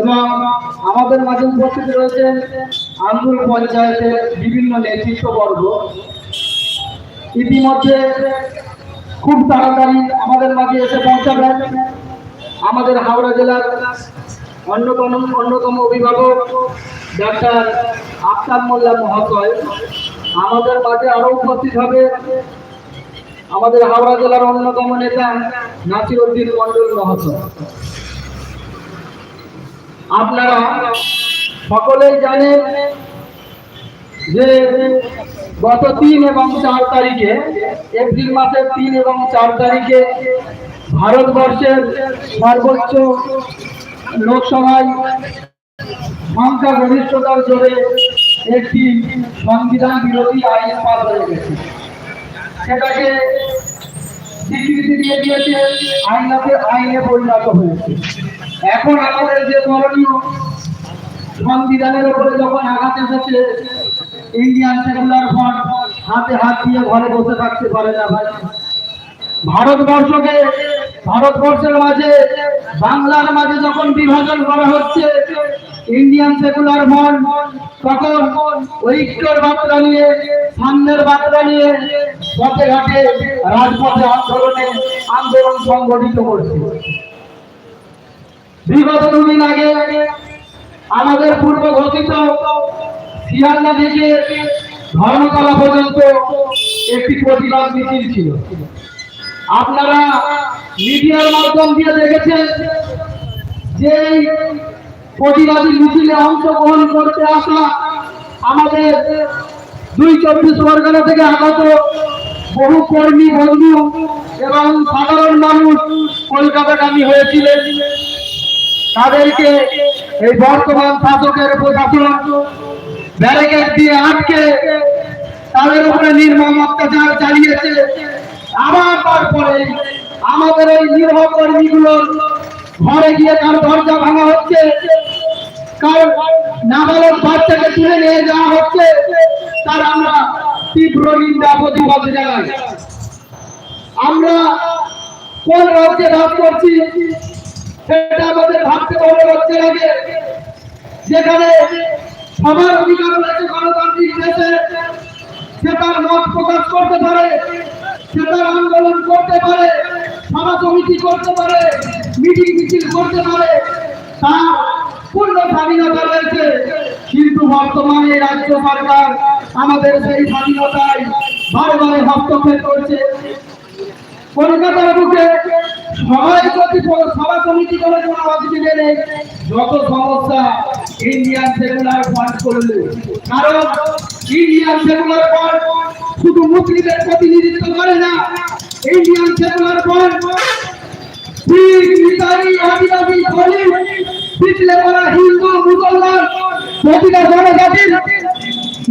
এবং আমাদের মাঝে উপস্থিত রয়েছেন আন্দুল পঞ্চায়েতের বিভিন্ন নেতৃত্ববর্গ ইতিমধ্যে খুব তাড়াতাড়ি আমাদের মাঝে এসে পৌঁছাবেন আমাদের হাওড়া জেলার অন্যতম অন্যতম অভিভাবক ডাক্তার আফতার মোল্লা মহাশয়। আমাদের মাঝে আরও উপস্থিত হবে আমাদের হাওড়া জেলার অন্যতম নেতা নাসির উদ্দিন মন্ডল মহাশয়। আপনারা সকলেই জানেন যে গত তিন এবং চার তারিখে, এপ্রিল মাসের তিন এবং চার তারিখে ভারতবর্ষের সর্বোচ্চ লোকসভায় সংখ্যা গরিষ্ঠতার জোরে একটি সংবিধান বিরোধী আইন পাস হয়ে গেছে। সেটাকে স্বীকৃতি দিয়ে দিয়েছে, আইনাতে আইনে পরিণত হয়েছে। এখন আমাদের যে করণীয় সংবিধানের উপরে যখন আঘাত এসেছে ইন্ডিয়ান সেকুলার ফ্রন্ট হাতে হাত দিয়ে ঘরে বসে থাকতে পারে না ভাই। ভারতবর্ষকে, ভারতবর্ষের মাঝে, বাংলার মাঝে যখন বিভাজন করা হচ্ছে ইন্ডিয়ান সেকুলার ফ্রন্ট তখন ঐক্যর বার্তা নিয়ে, সামনের বার্তা নিয়ে পথে ঘাটে রাজপথে আন্দোলনে আন্দোলন সংগঠিত করছে। বিগত দুদিন আগে আমাদের পূর্ব ঘোষিত শিয়ালদা থেকে ধর্মতলা পর্যন্ত একটি প্রতিবাদ মিছিল ছিল। আপনারা মিডিয়ার মাধ্যম দিয়ে দেখেছেন যে প্রতিবাদী মিছিলে অংশগ্রহণ করতে আসা আমাদের দুই চব্বিশ পরগনা থেকে আগত বহু কর্মী, বন্ধু এবং সাধারণ মানুষ কলকাতাগামী হয়েছিলেন। তাদেরকে এই বর্তমান শাসকের প্রশাসন ব্যারিকেড দিয়ে আটকে তাদের উপরে নির্মম অত্যাচার চালিয়েছে। আবার তারপরে আমাদের এই নির্ভ কর্মীগুলোর ঘরে গিয়ে কার দরজা ভাঙা হচ্ছে। কার নাবালক বাচ্চাকে তুলে নিয়ে যাওয়া হচ্ছে। তার আমরা তীব্র নিন্দা প্রতিবাদ জানাই। আমরা কোন রাজ্যে বাস করছি? সেটা আমাদের ভাবতে বড় লজ্জা লাগে যেখানে সবার অধিকার রয়েছে, গণতান্ত্রিক দেশে, সে তার মত প্রকাশ করতে পারে, সে তার আন্দোলন করতে পারে সভা সমিতি করতে পারে, মিটিং মিছিল করতে পারে, তার পূর্ণ স্বাধীনতা রয়েছে। কিন্তু বর্তমানে রাজ্য সরকার আমাদের সেই স্বাধীনতায় বারে বারে হস্তক্ষেপ করছে। কলকাতার বুকে সবাই যদি সভা সমিতি করে কোনো নেই যত সমস্যা ইন্ডিয়ান সেকুলার ফান্ড করলে, কারণ ইন্ডিয়ান সেকুলার ফান্ড শুধু মুসলিমের প্রতিনিধিত্ব করে না ইন্ডিয়ান সেকুলার ফান্ড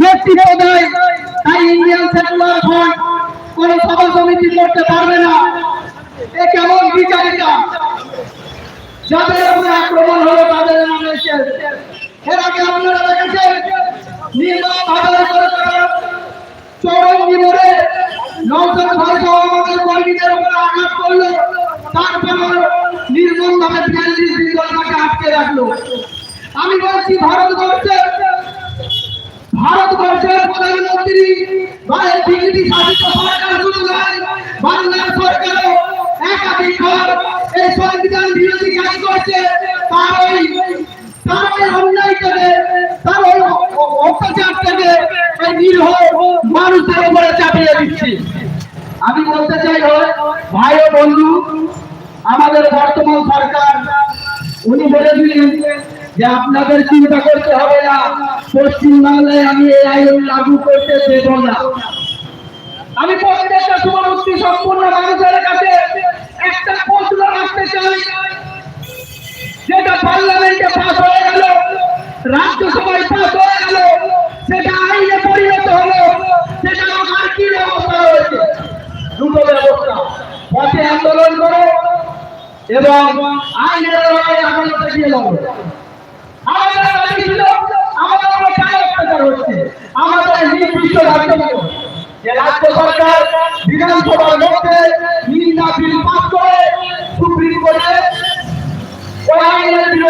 নেতৃত্ব দেয়। তাই ইন্ডিয়ান সেকুলার ফান্ড কোন সভা সমিতি করতে পারবে না। কেমন যাদের উপরে আক্রমণ হলো তাদের নামে এর আগে আপনারা দেখেছেন নির্মম ভাবে চৌরঙ্গি মোড়ে নৌসাদ সহ আমাদের কর্মীদের উপরে আঘাত করল। তারপর নির্মম ভাবে বিয়াল্লিশ দিন তাকে আটকে রাখল। আমি বলছি ভারতবর্ষের ভারতবর্ষের প্রধানমন্ত্রী বা বিজেপি শাসিত সরকার শুধু নয়, বাংলার সরকারও ওই অ- এই আমি বলতে চাই ভাই ও বন্ধু, আমাদের বর্তমান সরকার, উনি বলেছিলেন যে আপনাদের চিন্তা করতে হবে না, পশ্চিমবাংলায় আমি এই আইন লাগু করতে দেব না। আমি প্রত্যেকটা শুভমুক্তি সম্পূর্ণ মানুষের কাছে একটা প্রশ্ন রাখতে চাই যেটা পার্লামেন্টে পাস হয়ে গেল, রাজ্যসভায় পাস হয়ে গেল, সেটা আইনে পরিণত হলো, সেটা আমার কি ব্যবস্থা হয়েছে? দুটো ব্যবস্থা। পথে আন্দোলন করো এবং আইনের লড়াই আদালতে গিয়ে লড়ো আমাদের দাবি ছিল আমাদের উপর কেন অত্যাচার হচ্ছে আমাদের নির্দিষ্ট রাজ্যগুলো যে রাজ্য সরকার বিধানসভার মধ্যে নিন্দা বিল পাস করে সুপ্রিম কোর্টে ওই আইনের বিরোধিতা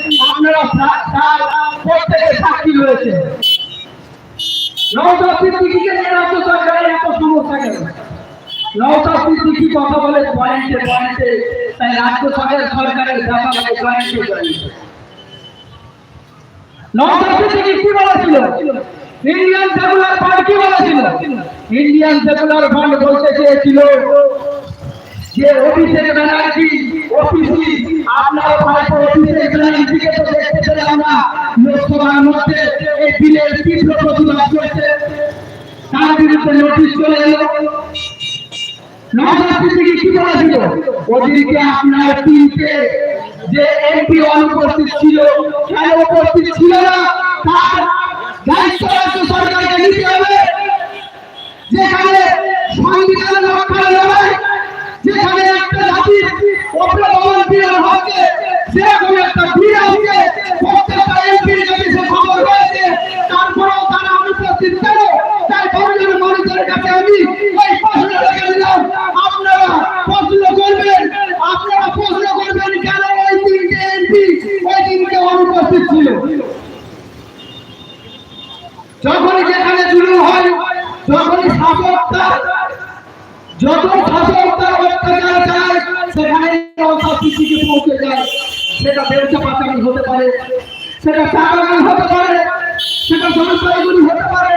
আপনারা তার প্রত্যেকে সাক্ষী রয়েছে নওশাদ সিদ্দিকীকে নিয়ে রাজ্য সরকারের এত সমস্যা কেন? নওশাদ সিদ্দিকী কথা বলে পয়েন্টে পয়েন্টে তাই রাজ্য সরকারের সরকারের ব্যাপারে পয়েন্টে পয়েন্টে। নওশাদ সিদ্দিকী কি বলেছিল? ইন্ডিয়ান সেকুলার ফান্ড কি বলেছিল? ইন্ডিয়ান সেকুলার ফান্ড বলতে চেয়েছিল যে অভিষেক ব্যানার্জি অফিসি আপনার অভিষেক ব্যানার্জিকে তো দেখতে লোকসভার মধ্যে এই বিলের তীব্র প্রতিবাদ করছে। তার বিরুদ্ধে নোটিশ চলে এলো। ছিল? উপস্থিত ছিল? প্রশ্ন করবেন? আপনারা প্রশ্ন করবেন কেন ওই তিনটে এমপি ওই দিনকে অনুপস্থিত ছিল। যখনই যেখানে জুলুম হয়, যখনই শাসক তার যত শাসক তার অত্যাচার চায় সেখানে অশান্তিকে পৌঁছে যায়। সেটা ব্যবসা পাচারি হতে পারে, সেটা চা হতে পারে, সেটা জলপাইগুড়ি হতে পারে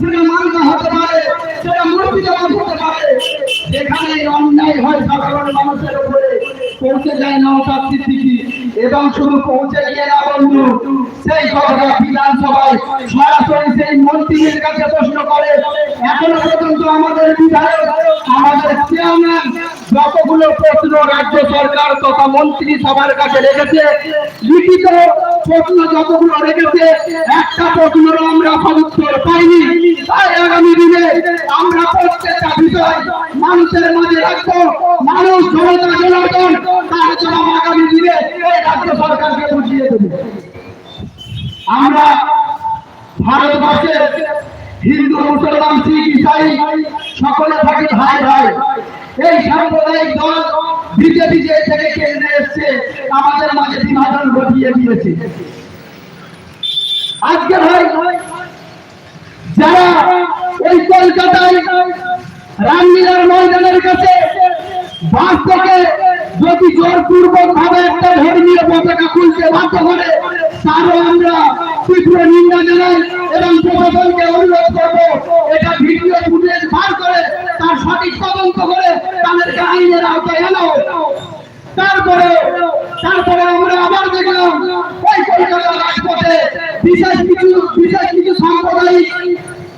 সেটা মালদা হতে পারে সেটা মুর্শিদাবাদ হতে পারে যেখানে অন্যায় হয় সাধারণ মানুষের উপরে। পৌঁছে যায় নওশাদ সিদ্দিকী এবং শুধু পৌঁছে গিয়ে না বন্ধু, সেই কথাটা বিধানসভায় সরাসরি সেই মন্ত্রীর কাছে প্রশ্ন করে। এখনও পর্যন্ত আমাদের বিধায়ক, আমাদের চেয়ারম্যান যতগুলো প্রশ্ন রাজ্য সরকার তথা মন্ত্রী সবার কাছে রেখেছে, লিখিত প্রশ্ন যতগুলো রেখেছে, একটা প্রশ্নের আমরা সদুত্তর পাইনি। তাই আগামী দিনে আমরা প্রত্যেকটা বিষয় মানুষের মাঝে রাখব। মানুষ, জনতা জনার্দন তার জবাব আগামী দিনে এই রাজ্য সরকারকে বুঝিয়ে দেবে। আমরা ভারতবর্ষের হিন্দু, মুসলমান, শিখ, ইসাই সকলে থাকি ভাই ভাই এই সাম্প্রদায়িক দল বিজেপি যে থেকে কেন্দ্রে এসছে, আমাদের মাঝে বিভাজন ঘটিয়ে দিয়েছে। আজকে ভাই, যারা ওই কলকাতায় রামলীলার ময়দানের কাছে বাস থেকে যদি জোরপূর্বক ভাবে একটা ধর্মীয় পতাকা খুলতে বাধ্য করে, তারও আমরা তীব্র নিন্দা জানাই এবং প্রশাসনকে অনুরোধ করব, এটা ভিডিও ফুটেজ বার করে তার সঠিক তদন্ত করে তাদেরকে আইনের আওতায় আনো তারপরে তারপরে আমরা আবার দেখলাম, ওই কলকাতার রাজপথে বিশেষ কিছু বিশেষ কিছু সাম্প্রদায়িক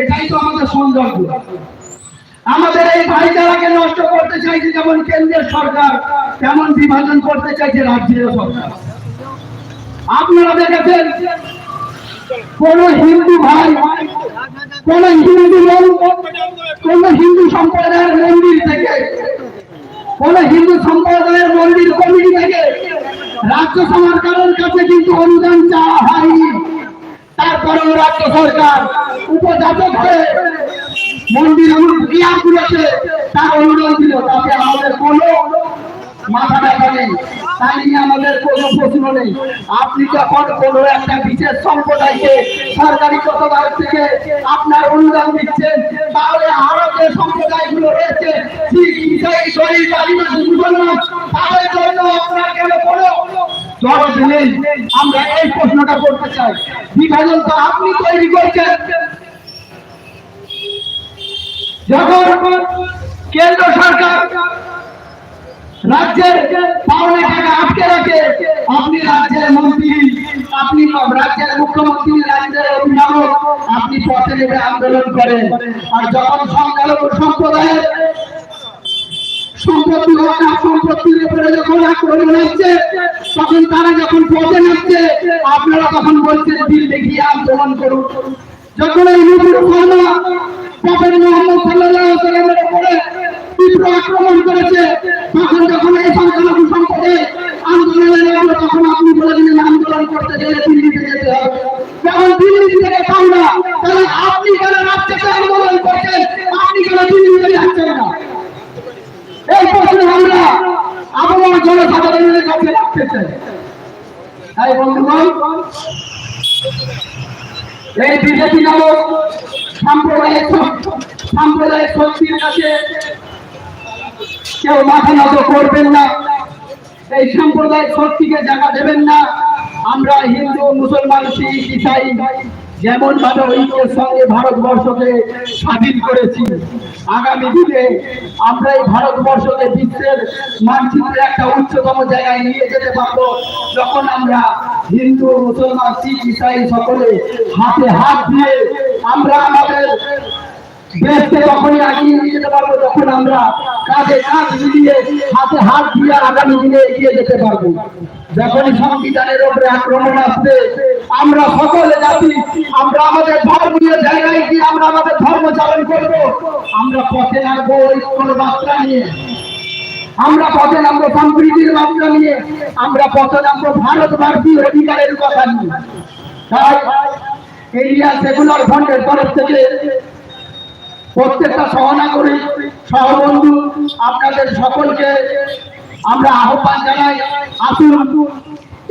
এটাই তো আমাদের সৌন্দর্য আমাদের এই ভাইচারাকে নষ্ট করতে চাইছে যেমন কেন্দ্রের সরকার, তেমন বিভাজন করতে চাইছে রাজ্যের সরকার। আপনারা দেখেছেন, কোন হিন্দু ভাই, কোন হিন্দু কোন হিন্দু সম্প্রদায়ের মন্দির থেকে, কোন হিন্দু সম্প্রদায়ের মন্দির কমিটি থেকে রাজ্য সরকারের কাছে কিন্তু অনুদান চাওয়া হয়নি। তারপরেও রাজ্য সরকার উপযাচক হয়ে মন্দির ক্রিয়াগুলোতে তার অনুদান দিল তাতে আমাদের কোনো মাথা ব্যথা নেই, তাই নিয়ে আমাদের কোনো প্রশ্ন নেই। আপনি যখন কোনো একটা বিশেষ সম্প্রদায়কে সরকারি কতবার থেকে আপনার অনুদান দিচ্ছেন, তাহলে আরও যে সম্প্রদায়গুলো রয়েছে শিখ ইসাই শরীর আদিবাসী জন্য আপনার কেন কোনো দরদ নেই আমরা এই প্রশ্নটা করতে চাই। বিভাজন তো আপনি তৈরি করছেন। যখন কেন্দ্র সরকার রাজ্যের পাওনা টাকা আটকে রাখে, আপনি রাজ্যের মন্ত্রী, আপনি রাজ্যের মুখ্যমন্ত্রী, রাজ্যের অভিভাবক, আপনি পথে নেমে আন্দোলন করেন। আর যখন সংখ্যালঘু সম্প্রদায়ের সম্পত্তি না সম্পত্তির উপরে যখন আক্রমণ হচ্ছে, তখন তারা যখন পথে নামছে, আপনারা তখন বলছেন, দিল দেখিয়ে আন্দোলন করুন। যখন এই নতুন কর্মা প্রফেট মোহাম্মদ সাল্লাল্লাহু সাল্লামের উপরে তীব্র আক্রমণ করেছে, তখন যখন এই সংখ্যালঘু সম্পদে আন্দোলনে নামলো, তখন আপনি বলে দিলেন, আন্দোলন করতে গেলে দিল্লিতে যেতে হবে। যখন দিল্লি থেকে পান না তাহলে আপনি কেন রাজ্যে আন্দোলন করছেন আপনি কেন দিল্লিতে যাচ্ছেন না এই প্রশ্ন আমরা আবহাওয়া জনসাধারণের তাই বন্ধুগণ, এই বিজেপি নামক সাম্প্রদায়িক সাম্প্রদায়িক শক্তির কাছে কেউ মাথা নত করবেন না। এই সাম্প্রদায়িক শক্তিকে জায়গা দেবেন না। আমরা হিন্দু, মুসলমান, শিখ, ইসাই যেমন ভাবে ঐক্যের সঙ্গে ভারতবর্ষকে স্বাধীন করেছি, আগামী দিনে আমরা এই ভারতবর্ষকে বিশ্বের মানচিত্রে একটা উচ্চতম জায়গায় নিয়ে যেতে পারব। যখন আমরা হিন্দু, মুসলমান, শিখ, ইসাই সকলে হাতে হাত দিয়ে আমরা আমাদের দেশকে তখনই এগিয়ে নিয়ে যেতে পারব, যখন আমরা কাঁধে কাঁধ মিলিয়ে হাতে হাত দিয়ে আগামী দিনে এগিয়ে যেতে পারব। যখনই সংবিধানের উপরে আক্রমণ আসবে আমরা সকলে জাতি, আমরা আমাদের ধর্মীয় জায়গায় গিয়ে আমরা আমাদের ধর্ম চালন করব। আমরা পথে নামবো ঐক্যর বার্তা নিয়ে। আমরা পথে নামবো সম্প্রীতির বার্তা নিয়ে। আমরা পথে নামবো ভারতবাসীর অধিকারের কথা নিয়ে। তাই এরিয়া সেকুলার ফ্রন্টের তরফ থেকে প্রত্যেকটা সহনাগরিক, সহবন্ধু, আপনাদের সকলকে আমরা আহ্বান জানাই। আসুন।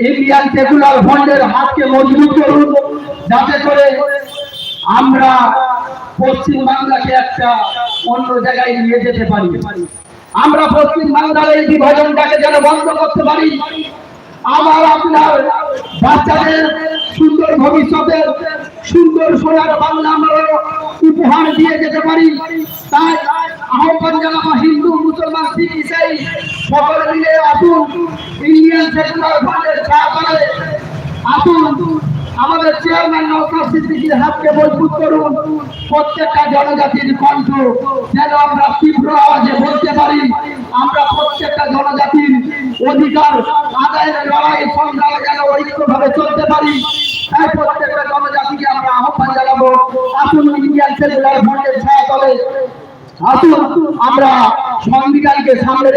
ইন্ডিয়ান সেকুলার ফন্ডের হাতকে মজবুত করুন, যাতে করে আমরা পশ্চিম বাংলাকে একটা অন্য জায়গায় নিয়ে যেতে পারি। আমরা পশ্চিম বাংলার এই বিভাজনটাকে যেন বন্ধ করতে পারি। আমার আপনার বাচ্চাদের সুন্দর ভবিষ্যতের সুন্দর সোনার বাংলা আমরা উপহার দিয়ে যেতে পারি। তাই আহ্বান জানাব হিন্দু, মুসলমান, শিখ, ইসাই, সকলে মিলে আসুন, ইন্ডিয়ান সেকুলার ফান্ডের সহকারে আসুন। আমাদের চেয়ারম্যান নৌকার সিদ্দিকির হাতকে মজবুত করুন। প্রত্যেকটা জনজাতির কণ্ঠ যেন আমরা তীব্র আওয়াজে বলতে পারি আমরা প্রত্যেকটা জনজাতির অধিকার আদায়ের লড়াই সংগ্রামে যেন ঐক্যভাবে চলতে পারি তাই প্রত্যেকটা জনজাতিকে আমরা আহ্বান জানাব আসুন ইন্ডিয়ান সেকুলার ফ্রন্টের ছায়াতলে আসুন আমরা সংবিধানকে সামনে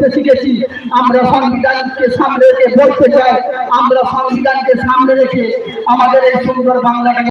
চলতে শিখেছি। আমরা সংবিধানকে সামনে রেখে বলতে চাই। আমরা সংবিধানকে সামনে রেখে আমাদের এই সুন্দর বাংলাটাকে